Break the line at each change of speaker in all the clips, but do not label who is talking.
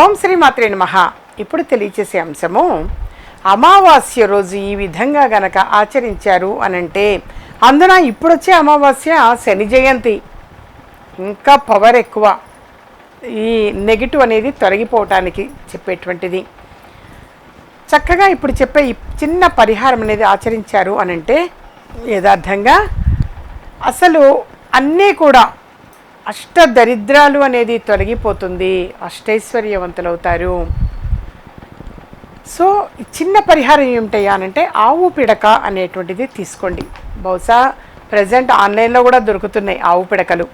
ఓం శ్రీ మాత్రే నమః. ఇప్పుడు తెలియచేసే అంశము అమావాస్య రోజు ఈ విధంగా గనక ఆచరించారు అనంటే అందున ఇప్పుడొచ్చే అమావాస్య శని జయంతి. ఇంకా పవర్ ఎక్కువ. ఈ నెగిటివ్ అనేది తొలగిపోవటానికి చెప్పేటువంటిది. చక్కగా ఇప్పుడు చెప్పే చిన్న పరిహారం అనేది ఆచరించారు అనంటే యథార్థంగా అసలు అన్నీ కూడా అష్ట దరిద్రాలు అనేది తొలగిపోతుంది. అష్టైశ్వర్యవంతులవుతారు. సో చిన్న పరిహారం ఏమిటయ్యా అంటే ఆవు పిడక అనేటువంటిది తీసుకోండి. బహుశా ప్రజెంట్ ఆన్లైన్లో కూడా దొరుకుతున్నాయి ఆవు పిడకలు.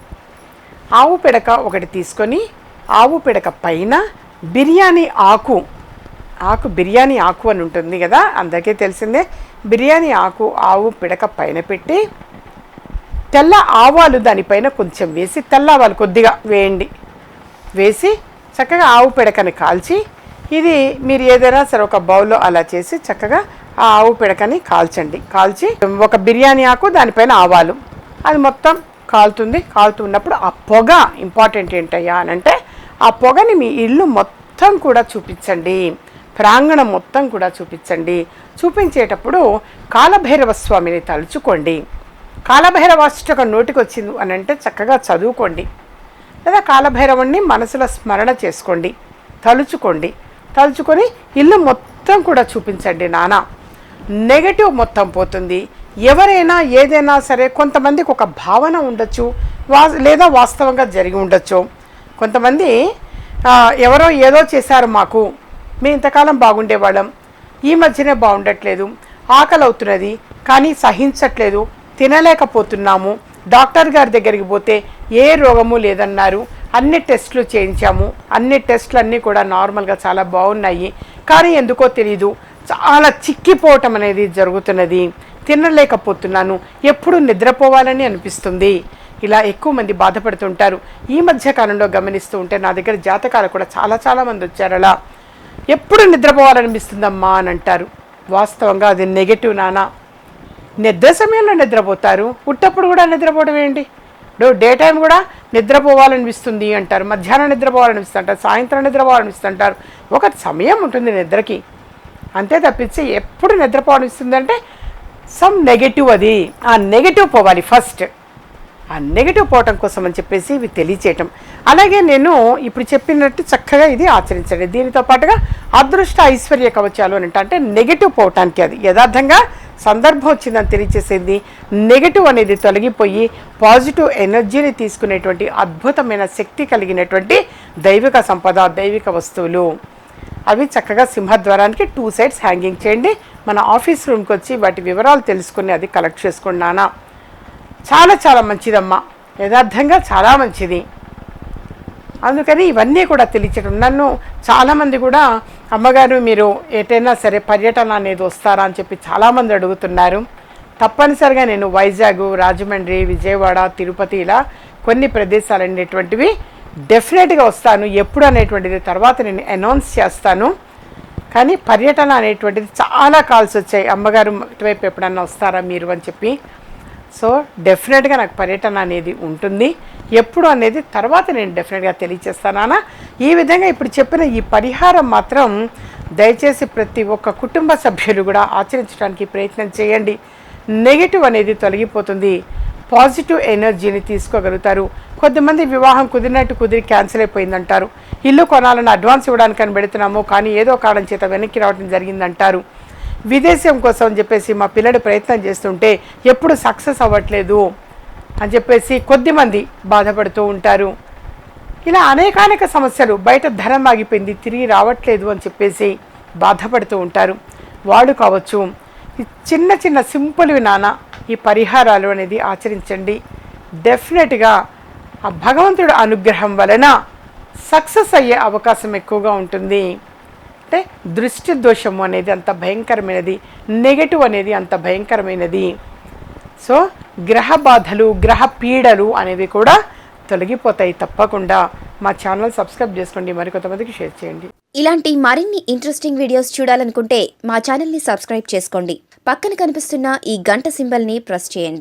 ఆవు పిడక ఒకటి తీసుకొని ఆవు పిడక పైన బిర్యానీ ఆకు ఆకు బిర్యానీ ఆకు అని ఉంటుంది కదా అందరికీ తెలిసిందే. బిర్యానీ ఆకు ఆవు పిడక పైన పెట్టి తెల్ల ఆవాలు దానిపైన కొంచెం వేసి తెల్ల ఆవాలు కొద్దిగా వేయండి. వేసి చక్కగా ఆవు పిడకని కాల్చి ఇది మీరు ఏదైనా సరే ఒక బౌల్లో అలా చేసి చక్కగా ఆ ఆవు పిడకని కాల్చండి. కాల్చి ఒక బిర్యానీ ఆకు దానిపైన ఆవాలు. అది మొత్తం కాలుతుంది. కాలుతున్నప్పుడు ఆ పొగ ఇంపార్టెంట్ ఏంటయ్యా అని అంటే ఆ పొగని మీ ఇల్లు మొత్తం కూడా చూపించండి. ప్రాంగణం మొత్తం కూడా చూపించండి. చూపించేటప్పుడు కాలభైరవ స్వామిని తలుచుకోండి. కాలభైరవాష్టకం నోటికి వచ్చింది అని అంటే చక్కగా చదువుకోండి. లేదా కాలభైరవుణ్ణి మనసులో స్మరణ చేసుకోండి. తలుచుకోండి. తలుచుకొని ఇల్లు మొత్తం కూడా చూపించండి నాన్న నెగటివ్ మొత్తం పోతుంది. ఎవరైనా ఏదైనా సరే కొంతమందికి ఒక భావన ఉండొచ్చు. వా లేదా వాస్తవంగా జరిగి ఉండొచ్చు. కొంతమంది ఎవరో ఏదో చేశారు మాకు. మేము ఇంతకాలం బాగుండేవాళ్ళం. ఈ మధ్యనే బాగుండట్లేదు. ఆకలి అవుతున్నది కానీ సహించట్లేదు. తినలేకపోతున్నాము. డాక్టర్ గారి దగ్గరికి పోతే ఏ రోగము లేదన్నారు. అన్ని టెస్టులు చేయించాము. అన్ని టెస్ట్లు అన్నీ కూడా నార్మల్గా చాలా బాగున్నాయి. కానీ ఎందుకో తెలీదు. చాలా చిక్కిపోవటం అనేది జరుగుతున్నది. తినలేకపోతున్నాను. ఎప్పుడు నిద్రపోవాలని అనిపిస్తుంది. ఇలా ఎక్కువ మంది బాధపడుతుంటారు. ఈ మధ్య కాలంలో గమనిస్తూ ఉంటే నా దగ్గర జాతకాలు కూడా చాలా చాలా మంది వచ్చారు అలా. ఎప్పుడు నిద్రపోవాలనిపిస్తుందమ్మా అని అంటారు. వాస్తవంగా అది నెగటివ్ నానా. నిద్ర సమయంలో నిద్రపోతారు. పుట్టప్పుడు కూడా నిద్రపోవడం ఏంటి? డే టైం కూడా నిద్రపోవాలనిపిస్తుంది అంటారు. మధ్యాహ్నం నిద్రపోవాలనిపిస్తుంది అంటారు సాయంత్రం నిద్రపోవాలనిపిస్తుంటారు. ఒక సమయం ఉంటుంది నిద్రకి. అంతే తప్పించి ఎప్పుడు నిద్రపోవాలనిపిస్తుంది అంటే సమ్ నెగటివ్ అది. ఆ నెగటివ్ పోవాలి ఫస్ట్ ఆ నెగిటివ్ పోవటం కోసం అని చెప్పేసి ఇవి తెలియచేయటం. అలాగే నేను ఇప్పుడు చెప్పినట్టు చక్కగా ఇది ఆచరించండి. దీనితో పాటుగా అదృష్ట ఐశ్వర్య కవచాలు అని అంటే నెగిటివ్ పోవటానికి అది. యథార్థంగా సందర్భం వచ్చిందని తెలియచేసింది నెగిటివ్ అనేది తొలగిపోయి పాజిటివ్ ఎనర్జీని తీసుకునేటువంటి అద్భుతమైన శక్తి కలిగినటువంటి దైవిక సంపద దైవిక వస్తువులు. అవి చక్కగా సింహద్వారానికి టూ సైడ్స్ హ్యాంగింగ్ చేయండి. మన ఆఫీస్ రూమ్కి వచ్చి వాటి వివరాలు తెలుసుకుని అది కలెక్ట్ చేసుకున్నానా. చాలా చాలా మంచిదమ్మా. యథార్థంగా చాలా మంచిది. అందుకని ఇవన్నీ కూడా తెలియచడం నన్ను చాలామంది కూడా అమ్మగారు మీరు ఎటైనా సరే పర్యటన అనేది వస్తారా? అని చెప్పి చాలామంది అడుగుతున్నారు. తప్పనిసరిగా నేను వైజాగ్ రాజమండ్రి విజయవాడ తిరుపతి ఇలా కొన్ని ప్రదేశాలు అనేటువంటివి డెఫినెట్గా వస్తాను. ఎప్పుడు అనేటువంటిది తర్వాత నేను అనౌన్స్ చేస్తాను. కానీ పర్యటన అనేటువంటిది చాలా కాల్స్ వచ్చాయి. అమ్మగారు ఇటువైపు ఎప్పుడన్నా వస్తారా మీరు? అని చెప్పి సో డెఫినెట్గా నాకు పర్యటన అనేది ఉంటుంది. ఎప్పుడు అనేది తర్వాత నేను డెఫినెట్గా తెలియచేస్తానా ఈ విధంగా ఇప్పుడు చెప్పిన ఈ పరిహారం మాత్రం దయచేసి ప్రతి ఒక్క కుటుంబ సభ్యులు కూడా ఆచరించడానికి ప్రయత్నం చేయండి. నెగిటివ్ అనేది తొలగిపోతుంది. పాజిటివ్ ఎనర్జీని తీసుకోగలుగుతారు. కొద్దిమంది వివాహం కుదిరినట్టు కుదిరి క్యాన్సిల్ అయిపోయిందంటారు. ఇల్లు కొనాలని అడ్వాన్స్ ఇవ్వడానికి అని పెడుతున్నాము. కానీ ఏదో కారణం చేత వెనక్కి రావడం జరిగిందంటారు. విదేశం కోసం అని చెప్పేసి మా పిల్లడు ప్రయత్నం చేస్తుంటే ఎప్పుడు సక్సెస్ అవ్వట్లేదు అని చెప్పేసి కొద్దిమంది బాధపడుతూ ఉంటారు. ఇలా అనేకానేక సమస్యలు బయట ధనం ఆగిపోయింది తిరిగి రావట్లేదు అని చెప్పేసి బాధపడుతూ ఉంటారు. వాళ్ళు కావచ్చు ఈ చిన్న చిన్న సింపుల్వి నాన్న ఈ పరిహారాలు అనేది ఆచరించండి. డెఫినెట్గా ఆ భగవంతుడి అనుగ్రహం వలన సక్సెస్ అయ్యే అవకాశం ఎక్కువగా ఉంటుంది. అంటే దృష్టి దోషము అనేది అంత భయంకరమైనది నెగటివ్ అనేది అంత భయంకరమైనది. సో గ్రహ బాధలు గ్రహ పీడలు అనేవి కూడా తొలగిపోతాయి తప్పకుండా. మా ఛానల్ సబ్స్క్రైబ్ చేసుకోండి మరి కొంతమందికి షేర్ చేయండి.
ఇలాంటి మరిన్ని ఇంట్రెస్టింగ్ వీడియోస్ చూడాలనుకుంటే మా ఛానల్ని సబ్స్క్రైబ్ చేసుకోండి. పక్కన కనిపిస్తున్న ఈ గంట సింబల్ని ప్రెస్ చేయండి.